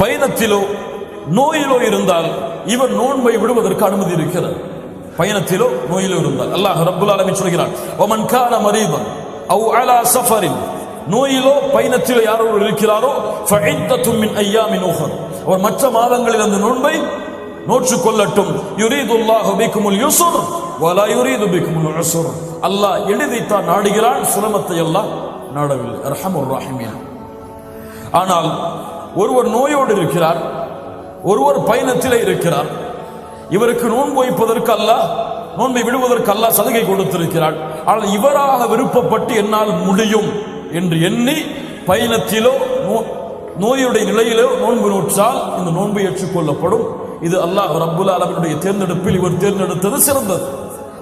பயணத்திலோ நோயிலோ இருந்தால் இவர் நோன்பை விடுவதற்கு அனுமதி இருக்கிறது. பயணத்திலோ நோயிலோ இருந்தால். அல்லாஹ் ரப்புல் ஆலமீன் சொல்கிறான். ஒமன் கான மரீதன் அவு அலா சஃபரின். நோயிலோ பயணத்திலோ யாரோ இருக்கிறாரோ ஃபஇத்தத்தும் ஐயாமின் உஹர். அவர் மற்ற மாதங்களில் அந்த நோன்பை நோற்று கொள்ளட்டும் யுரீதுல்லாஹு பிக்குமுல் யுஸ்ர் வலா யுரீது பிக்குமுல் உஸ்ர் அல்லாஹ் எளிதைத்தான் நாடுகிறான் சிரமத்தை எல்லாம் நாடவில்லை. ரஹமுர் ரஹீமீன். ஆனால் ஒருவர் நோயோடு இருக்கிறார் ஒருவர் பயணத்திலே இருக்கிறார். இவருக்கு நோன்பு வைப்பதற்கு அல்ல நோன்பை விடுவதற்கு அல்ல சலுகை கொடுத்திருக்கிறார் ஆனால் இவராக விருப்பப்பட்டு என்னால் முடியும் என்று எண்ணி பயணத்திலோ நோ- நோயுடைய நிலையிலோ நோன்பு நோற்றால் இந்த நோன்பு ஏற்றுக்கொள்ளப்படும். இது அல்லாஹ் ரப்புல் ஆலமினுடைய தேர்ந்தெடுப்பில் இவர் தேர்ந்தெடுத்தது சிறந்தது.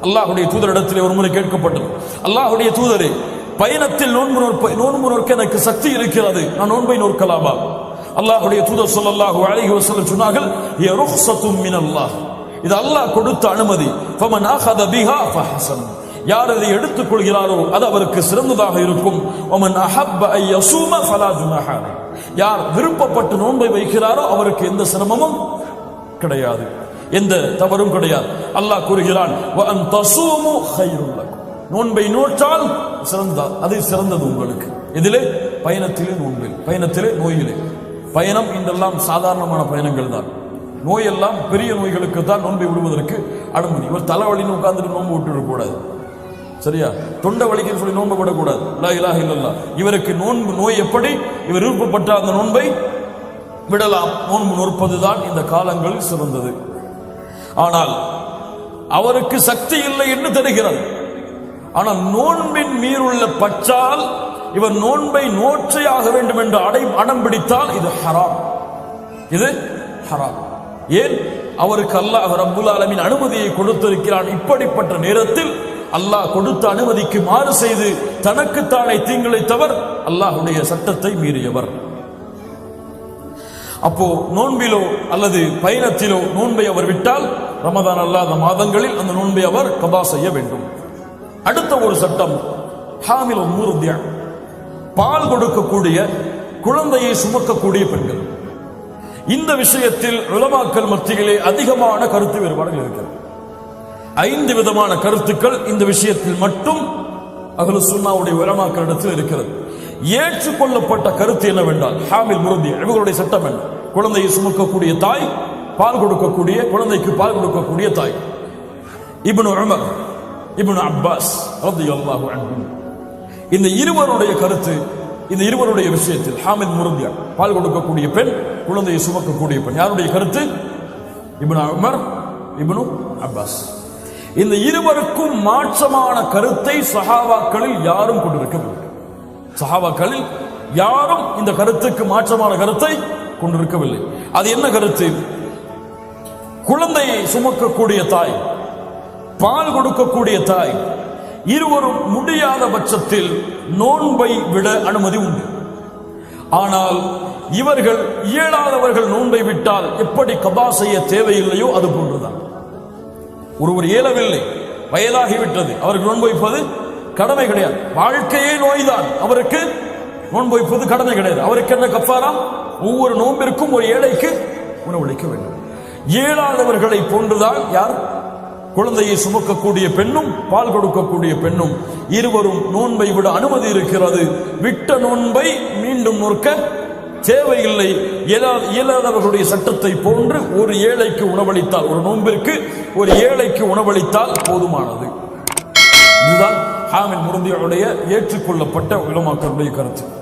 அல்லாஹுடைய தூதரிடத்தில் ஒரு முறை கேட்கப்பட்டது. அல்லாஹ்வுடைய தூதரே பயணத்தில் நோன்பு நோன்பு நோற்க எனக்கு சக்தி இருக்கிறது. நான் நோன்பை நோக்கலாமா அல்லாஹுடைய தூதர் சொல்லல்லாஹு அழகி வஸல்லம் சொன்னார்கள் "ஹிய மின் அல்லாஹ் இது அல்லாஹ் கொடுத்த அனுமதி. ஃபமன் அஹத பிஹா ஃபஹசன் யார் அதை எடுத்துக் கொள்கிறாரோ அது அவருக்கு சிறந்ததாக இருக்கும். ஒமன் அஹப்ப ஐயசூம ஃபலா ஜுனஹ. யார் விருப்பப்பட்டு நோன்பை வைக்கிறாரோ அவருக்கு எந்த சிரமமும் கிடையாது. எந்த தவறும் கிடையாது. அல்லாஹ் கூறுகிறான் "வ தசூமு தஸூமு நோன்பை நோற்றால் சிறந்த அது சிறந்தது உங்களுக்கு. இதிலே பயணத்திலே நோன்பில் பயணத்திலே நோயிலே. பயணம் இன்றெல்லாம் சாதாரணமான பயணங்கள் தான் நோயெல்லாம் பெரிய நோய்களுக்கு தான் நோன்பை விடுவதற்கு அனுமதி. இவர் தலைவலின்னு உட்கார்ந்துட்டு நோன்பு விட்டுவிடக்கூடாது சரியா? தொண்டை வலிக்குன்னு சொல்லி நோன்பு விடக்கூடாது லா இலாக இல்லல்லா இவருக்கு நோன்பு நோய் எப்படி? இவர் விருப்பப்பட்ட அந்த நோன்பை விடலாம். நோன்பு நோற்பதுதான் இந்த காலங்களில் சிறந்தது. ஆனால் அவருக்கு சக்தி இல்லை என்று தெரிகிறது. ஆனால் நோன்பின் மீறுள்ள பச்சால் இவர் நோன்பை நோற்றே ஆக வேண்டும் என்று அடை அடம் பிடித்தால் இது ஹராம். இது ஹராம். ஏன்? அவருக்கு அல்லாஹ் ரப்புல் ஆலமின் அனுமதியை கொடுத்திருக்கிறான். இப்படிப்பட்ட நேரத்தில் அல்லாஹ் கொடுத்த அனுமதிக்கு மாறு செய்து தனக்குத்தானே தீங்கிழைத்தவர் அல்லாஹுடைய சட்டத்தை மீறியவர். அப்போ நோன்பிலோ அல்லது பயணத்திலோ நோன்பை அவர் விட்டால் ரமதான் அல்லாத மாதங்களில் அந்த நோன்பை அவர் கபா செய்ய வேண்டும். அடுத்த ஒரு சட்டம் ஹாமில் மூர்தியா பால் கொடுக்கக்கூடிய குழந்தையை சுமக்கக்கூடிய பெண்கள். இந்த விஷயத்தில் உலமாக்கல் மத்தியிலே அதிகமான கருத்து வேறுபாடுகள் இருக்கிறது. ஐந்து விதமான கருத்துக்கள் இந்த விஷயத்தில் மட்டும் அகலு சுன்னாவுடைய உலமாக்களிடத்தில் இருக்கிறது. ஏற்றுக்கொள்ளப்பட்ட கருத்து என்னவென்றால் ஹாமில் முருந்தி இவர்களுடைய சட்டம் என்ன? குழந்தையை சுமக்கக்கூடிய தாய் பால் கொடுக்கக்கூடிய குழந்தைக்கு பால் கொடுக்கக்கூடிய தாய். இப்னு உமர் இப்னு அப்பாஸ் ரலியல்லாஹு அன்பு இந்த இருவருடைய கருத்து இந்த இருவருடைய விஷயத்தில் ஹாமித் முருந்தியா பால் கொடுக்கக்கூடிய பெண் குழந்தையை சுமக்கக்கூடிய பெண். யாருடைய கருத்து? Ibn Umar Ibn Abbas. இந்த இருவருக்கும் மாற்றமான கருத்தை சஹாவாக்களில் யாரும் கொண்டிருக்கவில்லை. சஹாவாக்களில் யாரும் இந்த கருத்துக்கு மாற்றமான கருத்தை கொண்டிருக்கவில்லை. அது என்ன கருத்து? குழந்தையை சுமக்கக்கூடிய தாய் பால் கொடுக்கக்கூடிய தாய் இருவரும் முடியாத பட்சத்தில் நோன்பை விட அனுமதி உண்டு. ஆனால் இவர்கள் இயலாதவர்கள் நோன்பை விட்டால் எப்படி கபா செய்ய தேவையில்லையோ அது போன்றுதான். ஒருவர் இயலவில்லை வயதாகிவிட்டது அவருக்கு நோன்பு வைப்பது கடமை கிடையாது. வாழ்க்கையே நோய்தான் அவருக்கு நோன்பு வைப்பது கடமை கிடையாது. அவருக்கு என்ன கப்பாரா ஒவ்வொரு நோன்பிற்கும் ஒரு ஏழைக்கு உணவளிக்க வேண்டும். இயலாதவர்களை போன்றுதான் யார்? குழந்தையை சுமக்கக்கூடிய பெண்ணும் பால் கொடுக்கக்கூடிய பெண்ணும் இருவரும் நோன்பை விட அனுமதி இருக்கிறது. விட்ட நோன்பை மீண்டும் நோக்க தேவையில்லை. இயலா- இயலாதவர்களுடைய சட்டத்தை போன்று ஒரு ஏழைக்கு உணவளித்தால் ஒரு நோன்பிற்கு ஒரு ஏழைக்கு உணவளித்தால் போதுமானது. இதுதான் ஹாமின் முருந்தியுடைய ஏற்றுக்கொள்ளப்பட்ட உலமாக்களுடைய கருத்து.